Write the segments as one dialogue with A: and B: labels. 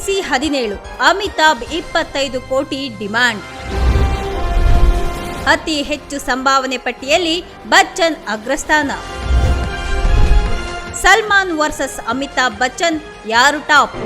A: KBC ಹದಿನೇಳು. ಅಮಿತಾಬ್ ಇಪ್ಪತ್ತೈದು ಕೋಟಿ ಡಿಮಾಂಡ್. ಅತಿ ಹೆಚ್ಚು ಸಂಭಾವನೆ ಪಟ್ಟಿಯಲ್ಲಿ ಬಚ್ಚನ್ ಅಗ್ರಸ್ಥಾನ. ಸಲ್ಮಾನ್ ವರ್ಸಸ್ ಅಮಿತಾಬ್ ಬಚ್ಚನ್ ಯಾರು ಟಾಪ್?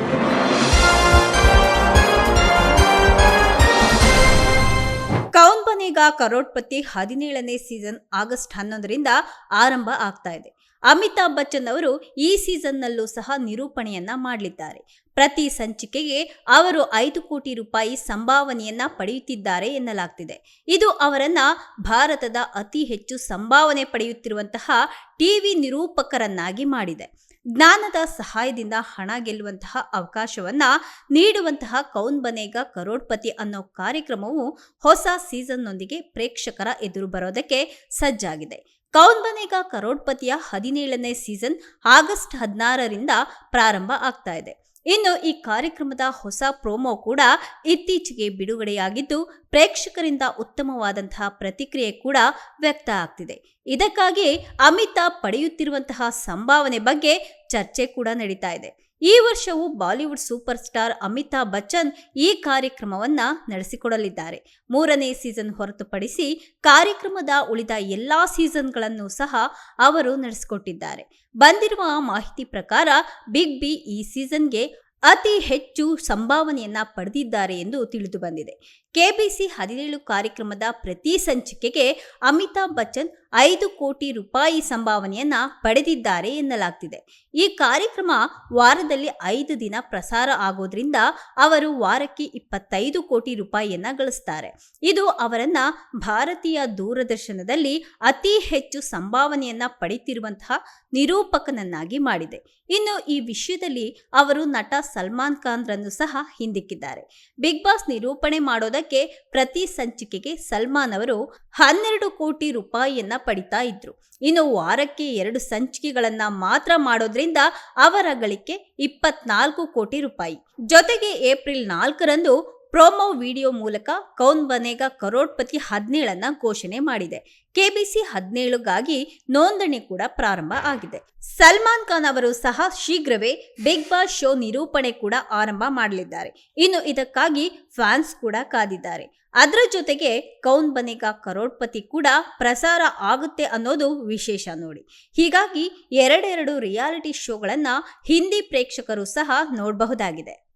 A: ಬನೇಗಾ ಕರೋಡ್ಪತಿ ಹದಿನೇಳನೇ ಸೀಸನ್ ಆಗಸ್ಟ್ ಹನ್ನೊಂದರಿಂದ ಆರಂಭ ಆಗ್ತಾ ಇದೆ. ಅಮಿತಾಬ್ ಬಚ್ಚನ್ ಅವರು ಈ ಸೀಸನ್ನಲ್ಲೂ ಸಹ ನಿರೂಪಣೆಯನ್ನ ಮಾಡಲಿದ್ದಾರೆ. ಪ್ರತಿ ಸಂಚಿಕೆಗೆ ಅವರು ಐದು ಕೋಟಿ ರೂಪಾಯಿ ಸಂಭಾವನೆಯನ್ನ ಪಡೆಯುತ್ತಿದ್ದಾರೆ ಎನ್ನಲಾಗ್ತಿದೆ. ಇದು ಅವರನ್ನ ಭಾರತದ ಅತಿ ಹೆಚ್ಚು ಸಂಭಾವನೆ ಪಡೆಯುತ್ತಿರುವಂತಹ ಟಿವಿ ನಿರೂಪಕರನ್ನಾಗಿ ಮಾಡಿದೆ. ಜ್ಞಾನದ ಸಹಾಯದಿಂದ ಹಣ ಗೆಲ್ಲುವಂತಹ ಅವಕಾಶವನ್ನ ನೀಡುವಂತಹ ಕೌನ್ ಬನೇಗ ಕರೋಡ್ಪತಿ ಅನ್ನೋ ಕಾರ್ಯಕ್ರಮವು ಹೊಸ ಸೀಸನ್ನೊಂದಿಗೆ ಪ್ರೇಕ್ಷಕರ ಎದುರು ಬರೋದಕ್ಕೆ ಸಜ್ಜಾಗಿದೆ. ಕೌನ್ ಬನೇಗ ಕರೋಡ್ಪತಿಯ ಹದಿನೇಳನೇ ಸೀಸನ್ ಆಗಸ್ಟ್ ಹದಿನಾರರಿಂದ ಪ್ರಾರಂಭ ಆಗ್ತಾ ಇದೆ. ಇನ್ನು ಈ ಕಾರ್ಯಕ್ರಮದ ಹೊಸ ಪ್ರೋಮೋ ಕೂಡ ಇತ್ತೀಚೆಗೆ ಬಿಡುಗಡೆಯಾಗಿದ್ದು, ಪ್ರೇಕ್ಷಕರಿಂದ ಉತ್ತಮವಾದಂತಹ ಪ್ರತಿಕ್ರಿಯೆ ಕೂಡ ವ್ಯಕ್ತ ಆಗ್ತಿದೆ. ಇದಕ್ಕಾಗಿ ಅಮಿತಾ ಪಡೆಯುತ್ತಿರುವಂತಹ ಸಂಭಾವನೆ ಬಗ್ಗೆ ಚರ್ಚೆ ಕೂಡ ನಡೀತಾ ಇದೆ. ಈ ವರ್ಷವೂ Bollywood super star Amitabh Bachchan ಈ ಕಾರ್ಯಕ್ರಮವನ್ನ ನಡೆಸಿಕೊಡಲಿದ್ದಾರೆ. ಮೂರನೇ ಸೀಸನ್ ಹೊರತುಪಡಿಸಿ ಕಾರ್ಯಕ್ರಮದ ಉಳಿದ ಎಲ್ಲಾ ಸೀಸನ್ಗಳನ್ನು ಸಹ ಅವರು ನಡೆಸಿಕೊಟ್ಟಿದ್ದಾರೆ. ಬಂದಿರುವ ಮಾಹಿತಿ ಪ್ರಕಾರ ಬಿಗ್ ಬಿ ಈ ಸೀಸನ್ಗೆ ಅತಿ ಹೆಚ್ಚು ಸಂಭಾವನೆಯನ್ನ ಪಡೆದಿದ್ದಾರೆ ಎಂದು ತಿಳಿದು ಬಂದಿದೆ. ಕೆಬಿಸಿ ಹದಿನೇಳು ಕಾರ್ಯಕ್ರಮದ ಪ್ರತಿ ಸಂಚಿಕೆಗೆ ಅಮಿತಾಬ್ ಬಚ್ಚನ್ ಐದು ಕೋಟಿ ರೂಪಾಯಿ ಸಂಭಾವನೆಯನ್ನ ಪಡೆದಿದ್ದಾರೆ ಎನ್ನಲಾಗ್ತಿದೆ. ಈ ಕಾರ್ಯಕ್ರಮ ವಾರದಲ್ಲಿ ಐದು ದಿನ ಪ್ರಸಾರ ಆಗೋದ್ರಿಂದ ಅವರು ವಾರಕ್ಕೆ ಇಪ್ಪತ್ತೈದು ಕೋಟಿ ರೂಪಾಯಿಯನ್ನ ಗಳಿಸ್ತಾರೆ. ಇದು ಅವರನ್ನ ಭಾರತೀಯ ದೂರದರ್ಶನದಲ್ಲಿ ಅತಿ ಹೆಚ್ಚು ಸಂಭಾವನೆಯನ್ನ ಪಡೆಯುತ್ತಿರುವಂತಹ ನಿರೂಪಕನನ್ನಾಗಿ ಮಾಡಿದೆ. ಇನ್ನು ಈ ವಿಷಯದಲ್ಲಿ ಅವರು ನಟ ಸಲ್ಮಾನ್ ಖಾನ್ ರನ್ನು ಸಹ ಹಿಂದಿಕ್ಕಿದ್ದಾರೆ. ಬಿಗ್ ಬಾಸ್ ನಿರೂಪಣೆ ಮಾಡೋದಕ್ಕೆ ಪ್ರತಿ ಸಂಚಿಕೆಗೆ ಸಲ್ಮಾನ್ ಅವರು ಹನ್ನೆರಡು ಕೋಟಿ ರೂಪಾಯಿಯನ್ನ ಪಡಿತಾ ಇದ್ರು. ಇನ್ನು ವಾರಕ್ಕೆ ಎರಡು ಸಂಚಿಕೆಗಳನ್ನ ಮಾತ್ರ ಮಾಡೋದ್ರಿಂದ ಅವರ ಗಳಿಕೆ ಇಪ್ಪತ್ನಾಲ್ಕು ಕೋಟಿ ರೂಪಾಯಿ. ಜೊತೆಗೆ ಏಪ್ರಿಲ್ ನಾಲ್ಕರಂದು ಪ್ರೋಮೋ ವಿಡಿಯೋ ಮೂಲಕ ಕೌನ್ ಬನೇಗಾ ಕರೋಡ್ಪತಿ ಹದಿನೇಳನ್ನ ಘೋಷಣೆ ಮಾಡಿದೆ. ಕೆಬಿಸಿ ಹದಿನೇಳುಗಾಗಿ ನೋಂದಣಿ ಕೂಡ ಪ್ರಾರಂಭ ಆಗಿದೆ. ಸಲ್ಮಾನ್ ಖಾನ್ ಅವರು ಸಹ ಶೀಘ್ರವೇ ಬಿಗ್ ಬಾಸ್ ಶೋ ನಿರೂಪಣೆ ಕೂಡ ಆರಂಭ ಮಾಡಲಿದ್ದಾರೆ. ಇನ್ನು ಇದಕ್ಕಾಗಿ ಫ್ಯಾನ್ಸ್ ಕೂಡ ಕಾದಿದ್ದಾರೆ. ಅದರ ಜೊತೆಗೆ ಕೌನ್ ಬನೇಗಾ ಕರೋಡ್ಪತಿ ಕೂಡ ಪ್ರಸಾರ ಆಗುತ್ತೆ ಅನ್ನೋದು ವಿಶೇಷ ನೋಡಿ. ಹೀಗಾಗಿ ಎರಡೆರಡು ರಿಯಾಲಿಟಿ ಶೋಗಳನ್ನು ಹಿಂದಿ ಪ್ರೇಕ್ಷಕರು ಸಹ ನೋಡಬಹುದಾಗಿದೆ.